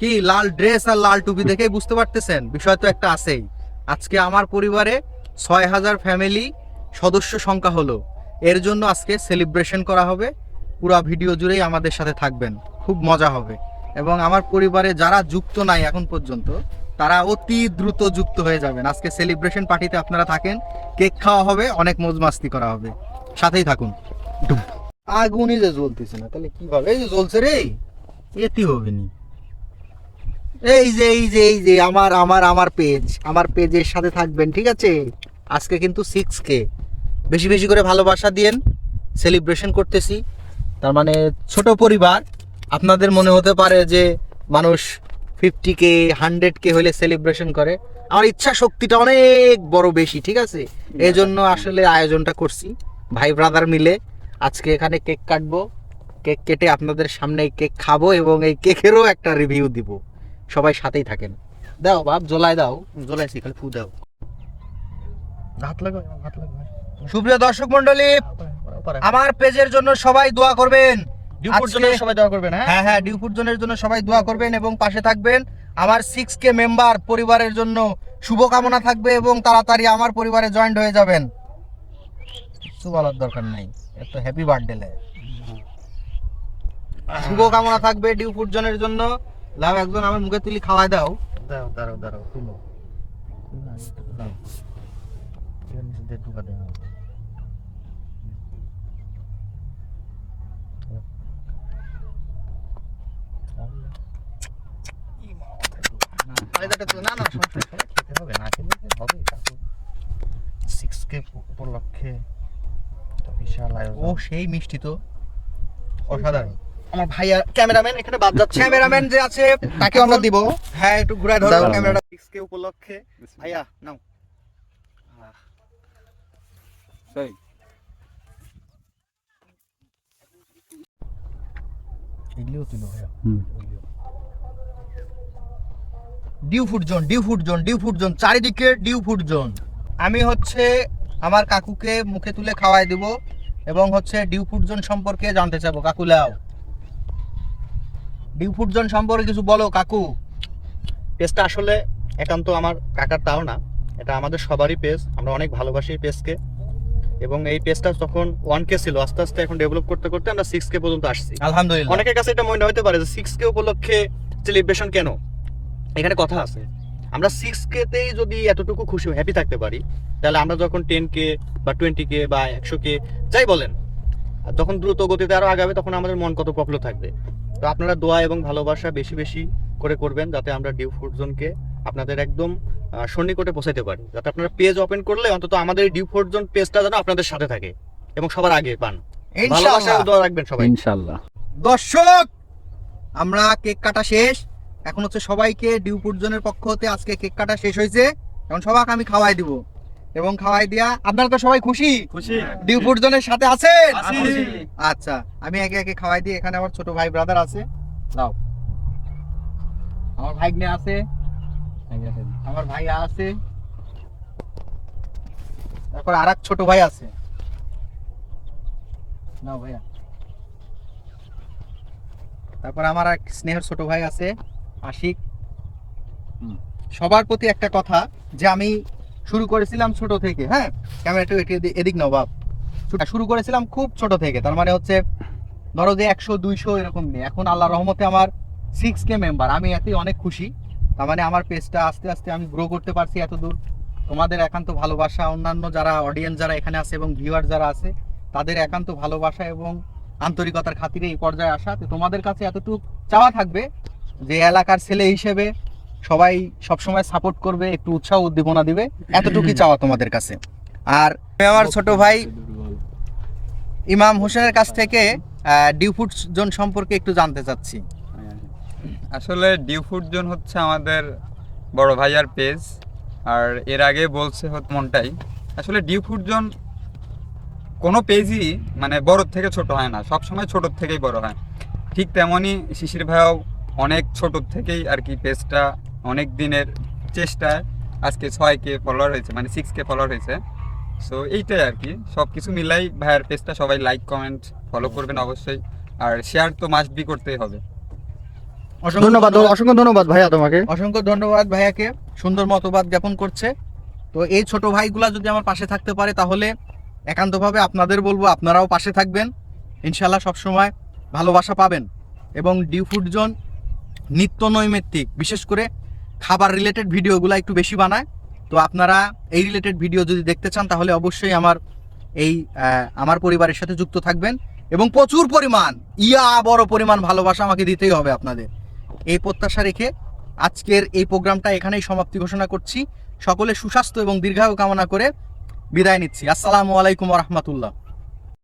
কি, লাল ড্রেস আর লাল টুপি দেখেই বুঝতে পারতেছেন? বিষয় তো একটা আছেই। আজকে আমার পরিবারে ছয় হাজার ফ্যামিলি সদস্য সংখ্যা হলো। এর জন্য আজকে সেলিব্রেশন করা হবে। পুরো ভিডিও জুড়েই আমাদের সাথে থাকবেন। খুব মজা হবে। এবং আমার পরিবারে যারা যুক্ত নাই এখন পর্যন্ত, তারা অতি দ্রুত যুক্ত হয়ে যাবেন। আজকে সেলিব্রেশন পার্টিতে আপনারা থাকেন। কেক খাওয়া হবে, অনেক মজমাস্তি করা হবে। সাথেই থাকুন। আগুনই যে জ্বলতেছে না, তাহলে কীভাবে এই যে জ্বলছে রে। এটি হবে নি? এই যে এই যে এই যে, আমার আমার আমার পেজ আমার পেজের সাথে থাকবেন, ঠিক আছে? আজকে কিন্তু সিক্স কে বেশি বেশি করে ভালোবাসা দিয়েন সেলিব্রেশন করতেছি। তার মানে ছোট পরিবার, আপনাদের মনে হতে পারে যে মানুষ ফিফটি কে হান্ড্রেড কে হলে সেলিব্রেশন করে। আমার ইচ্ছা শক্তিটা অনেক বড় বেশি, ঠিক আছে? এই জন্য আসলে আয়োজনটা করছি। ভাই ব্রাদার মিলে আজকে এখানে কেক কাটবো। কেক কেটে আপনাদের সামনে কেক খাব এবং এই কেকেরও একটা রিভিউ দিব। সবাই সাথেই থাকেন। দাও বাপ জোলাই দাও। জোলাইছি খালি ফু দাও। হাত লাগাও হাত লাগাও। সুপ্রিয় দর্শক মন্ডলী আমার পেজের জন্য সবাই দোয়া করবেন। সবাই দোয়া হ্যাঁ? হ্যাঁ হ্যাঁ ডিউপুর জনের জন্য সবাই দোয়া করবেন এবং পাশে থাকবেন। আমার সিক্স কে মেম্বার পরিবারের জন্য শুভকামনা থাকবে এবং তাড়াতাড়ি আমার পরিবারে জয়েন্ট হয়ে যাবেন। কিছু বলার দরকার নাই এত হ্যাপি বার্থডে লে। শুভকামনা থাকবে ডিউপুর জনের জন্য। লাভ একজন আমার মুখে তুলি খাওয়াই দাও। দাও দাঁড়াও দাঁড়াও তুলো। দাও। দাও। না না সমস্যা খেতে হবে না খেলে হবে সিক্স কে উপলক্ষে বিশাল আয়োজন। ও সেই মিষ্টি তো। অসাধারণ। আমার ভাইয়া ক্যামেরাম্যান এখানে বাদ যাচ্ছে। ক্যামেরাম্যান যে আছে তাকে আমরা দিব। হ্যাঁ একটু ঘুরাই ধরো ক্যামেরাটা। সিক্স কে উপলক্ষে। ভাইয়া নাও। তুলো ভাইয়া Dew food zone Dew food zone Dew food zone চারিদিকে ডিউ ফুড জোন আমি হচ্ছে আমার কাকুকে মুখে তুলে খাওয়াই দিব এবং হচ্ছে ডিউ ফুড জোন সম্পর্কে জানতে চাবো কাকু লাও। ডিউ সম্পর্কে কিছু বলো কাকু। পেজটা আসলে একান্ত আমার কাকার তাও না। এটা আমাদের সবারই পেজ আমরা অনেক ভালোবাসি এই পেজকে এবং এই পেজটা তখন ওয়ান কে ছিল আস্তে আস্তে এখন ডেভেলপ করতে করতে আমরা সিক্স কে পর্যন্ত আসছি। আলহামদুলিল্লাহ। অনেকের কাছে এটা মনে হতে পারে যে সিক্স কে উপলক্ষে সেলিব্রেশন কেন? এখানে কথা আছে। আমরা সিক্স কে তেই যদি এতটুকু খুশি হ্যাপি থাকতে পারি তাহলে আমরা যখন টেন কে বা টোয়েন্টি কে বা একশো কে যাই বলেন আর যখন দ্রুত গতিতে আরও আগাবে তখন আমাদের মন কত প্রফুল্ল থাকবে। তো আপনারা দোয়া এবং ভালোবাসা বেশি বেশি করে করবেন যাতে আমরা ডিউ ফুড জোনকে আপনাদের একদম সন্নিকটে পৌঁছাতে পারি। যাতে আপনারা পেজ ওপেন করলে অন্তত আমাদের ডিউ ফুড জোন পেজটা যেন আপনাদের সাথে থাকে এবং সবার আগে পান। ভালোবাসা দোয়া রাখবেন সবাই। ইনশাল্লাহ দর্শক আমরা কেক কাটা শেষ। এখন হচ্ছে সবাইকে ডিউ জনের পক্ষ হতে আজকে কেক কাটা শেষ হয়েছে। এখন সবাইকে আমি খাওয়াই দিব। এবং খাওয়াই দিয়া আপনারা তো সবাই খুশি? খুশি। ডিউ জনের সাথে আছেন? আচ্ছা আমি একে একে খাওয়াই দিই এখানে আমার ছোট ভাই ব্রাদার আছে। নাও আমার ভাগ্নে আছে। আমার ভাইয়া আছে। তারপর আর ছোট ভাই আছে। নাও ভাইয়া। তারপর আমার এক স্নেহের ছোট ভাই আছে আশিক। সবার প্রতি একটা কথা যে আমি শুরু করেছিলাম ছোট থেকে হ্যাঁ? ক্যামেরা একটু একটু এদিক নাও, বাপ। শুরু করেছিলাম খুব ছোট থেকে, তার মানে হচ্ছে ধরো যে একশো, দুইশো এরকম নেই। এখন আল্লাহ রহমতে আমার সিক্স কে মেম্বার আমি এতেই অনেক খুশি। তার মানে আমার পেজটা আস্তে আস্তে আমি গ্রো করতে পারছি এত দূর তোমাদের একান্ত ভালোবাসা, অন্যান্য যারা অডিয়েন্স যারা এখানে আছে এবং ভিউয়ার যারা আছে, তাদের একান্ত ভালোবাসা এবং আন্তরিকতার খাতিরে এই পর্যায়ে আসা। তো তোমাদের কাছে এতটুকু চাওয়া থাকবে যে এলাকার ছেলে হিসেবে সবাই সবসময় সাপোর্ট করবে, একটু উৎসাহ, উদ্দীপনা দিবে। এতটুকুই চাওয়া তোমাদের কাছে। আর আমার ছোট ভাই, ইমাম হোসেনের কাছ থেকে ডিউফুড জোন সম্পর্কে একটু জানতে চাচ্ছি। আসলে ডিউ ফুড জোন হচ্ছে আমাদের বড় ভাইয়ার পেজ আর এর আগে বলছে মনটাই। আসলে ডিউ ফুড জোন কোনো পেজই মানে বড় থেকে ছোট হয় না সব সময় ছোট থেকেই বড় হয়। ঠিক তেমনই শিশির ভাইয়াও অনেক ছোট থেকেই আর কি পেজটা অনেক দিনের চেষ্টায় আজকে ছয় কে ফলোয়ার হয়েছে মানে সিক্স কে ফলোয়ার হয়েছে। সো এইটাই আর কি। সব কিছু মিলাই ভাইয়ার পেজটা সবাই লাইক কমেন্ট ফলো করবেন অবশ্যই। আর শেয়ার তো মাস্ট বি করতেই হবে। অসংখ্য ধন্যবাদ অসংখ্য ধন্যবাদ ভাইয়া তোমাকে। অসংখ্য ধন্যবাদ ভাইয়াকে। সুন্দর মতবাদ জ্ঞাপন করছে। তো এই ছোট ভাইগুলা যদি আমার পাশে থাকতে পারে তাহলে একান্তভাবে আপনাদের বলব আপনারাও পাশে থাকবেন। ইনশাল্লাহ সবসময় ভালোবাসা পাবেন। এবং ডিউ ফুড জোন নিত্য নৈমিত্তিক বিশেষ করে খাবার রিলেটেড ভিডিওগুলো একটু বেশি বানায়। তো আপনারা এই রিলেটেড ভিডিও যদি দেখতে চান, তাহলে অবশ্যই আমার এই আমার পরিবারের সাথে যুক্ত থাকবেন। এবং প্রচুর পরিমাণ, ইয়া বড় পরিমাণ ভালোবাসা আমাকে দিতেই হবে আপনাদের। এই প্রত্যাশা রেখে আজকের এই প্রোগ্রামটা এখানেই সমাপ্তি ঘোষণা করছি। সকলে সুস্বাস্থ্য এবং দীর্ঘায়ু কামনা করে বিদায় নিচ্ছি। আসসালামু আলাইকুম রহমতুল্লাহ।